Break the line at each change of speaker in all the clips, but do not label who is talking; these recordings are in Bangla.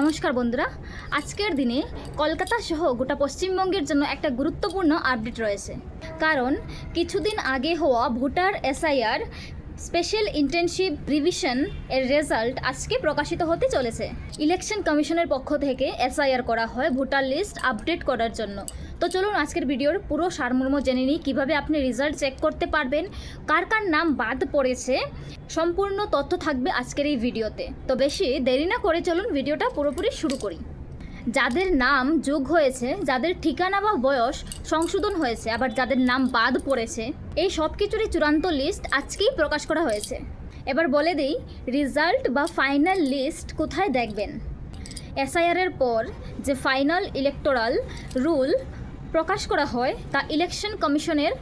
নমস্কার বন্ধুরা, আজকের দিনে কলকাতা সহ গোটা পশ্চিমবঙ্গের জন্য একটা গুরুত্বপূর্ণ আপডেট রয়েছে। কারণ কিছুদিন আগে হওয়া voter SIR special internship revision এর রেজাল্ট আজকে প্রকাশিত হতে চলেছে। ইলেকশন কমিশনের পক্ষ থেকে এসআইআর করা হয় ভোটার লিস্ট আপডেট করার জন্য। তো চলুন আজকের ভিডিওর পুরো সারমর্ম জেনে নিই, কীভাবে আপনি রেজাল্ট চেক করতে পারবেন, কার কার নাম বাদ পড়েছে, সম্পূর্ণ তথ্য থাকবে আজকের এই ভিডিওতে। তো বেশি দেরি না করে চলুন ভিডিওটা পুরোপুরি শুরু করি। যাদের নাম যোগ হয়েছে, যাদের ঠিকানা বা বয়স সংশোধন হয়েছে, আবার যাদের নাম বাদ পড়েছে এই সব কিছুরই চূড়ান্ত লিস্ট আজকেই প্রকাশ করা হয়েছে। এবার বলে দিই রেজাল্ট বা ফাইনাল লিস্ট কোথায় দেখবেন? এসআইআরের পর যে ফাইনাল ইলেকটোরাল রুল প্রকাশ করা হয়, তা ইলেকশন কমিশনের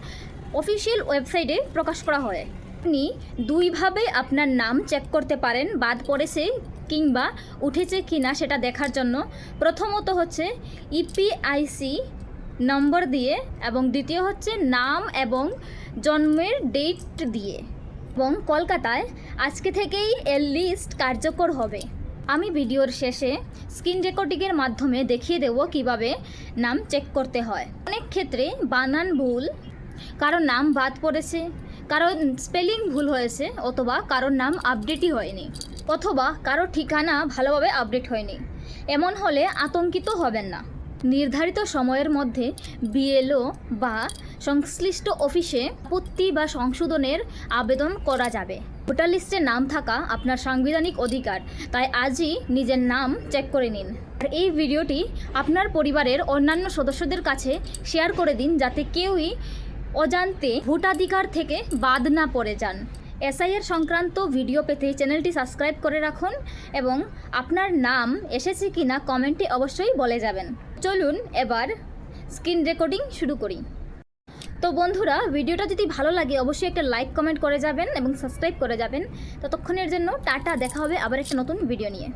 অফিসিয়াল ওয়েবসাইটে প্রকাশ করা হয়। আপনি দুইভাবে আপনার নাম চেক করতে পারেন, বাদ পড়েছে কিংবা উঠেছে কি না সেটা দেখার জন্য। প্রথমত হচ্ছে E ইপিআইসি নম্বর দিয়ে, এবং দ্বিতীয় হচ্ছে নাম এবং জন্মের ডেট দিয়ে। এবং কলকাতায় আজকে থেকেই এর লিস্ট কার্যকর হবে। আমি ভিডিওর শেষে স্ক্রিন রেকর্ডিংয়ের মাধ্যমে দেখিয়ে দেব কীভাবে নাম চেক করতে হয়। অনেক ক্ষেত্রে বানান ভুল, কারও নাম বাদ পড়েছে, কারও স্পেলিং ভুল হয়েছে, অথবা কারোর নাম আপডেটই হয়নি, অথবা কারও ঠিকানা ভালোভাবে আপডেট হয়নি। এমন হলে আতঙ্কিত হবেন না। নির্ধারিত সময়ের মধ্যে বিএলও বা সংশ্লিষ্ট অফিসে আপত্তি বা সংশোধনের আবেদন করা যাবে। ভোটার লিস্টে নাম থাকা আপনার সাংবিধানিক অধিকার, তাই আজই নিজের নাম চেক করে নিন। আর এই ভিডিওটি আপনার পরিবারের অন্যান্য সদস্যদের কাছে শেয়ার করে দিন, যাতে কেউই অজান্তে ভোটাধিকার থেকে বাদ না পড়ে যান। এসআইয়ের সংক্রান্ত ভিডিও পেতে চ্যানেলটি সাবস্ক্রাইব করে রাখুন এবং আপনার নাম এসেছে কি না কমেন্টে অবশ্যই বলে যাবেন। চলুন এবার স্ক্রিন রেকর্ডিং শুরু করি। তো বন্ধুরা, ভিডিওটা যদি ভালো লাগে অবশ্যই একটা লাইক, কমেন্ট করে যাবেন এবং সাবস্ক্রাইব করে যাবেন। ততক্ষণের জন্য টাটা, দেখা হবে আবার একটা নতুন ভিডিও নিয়ে।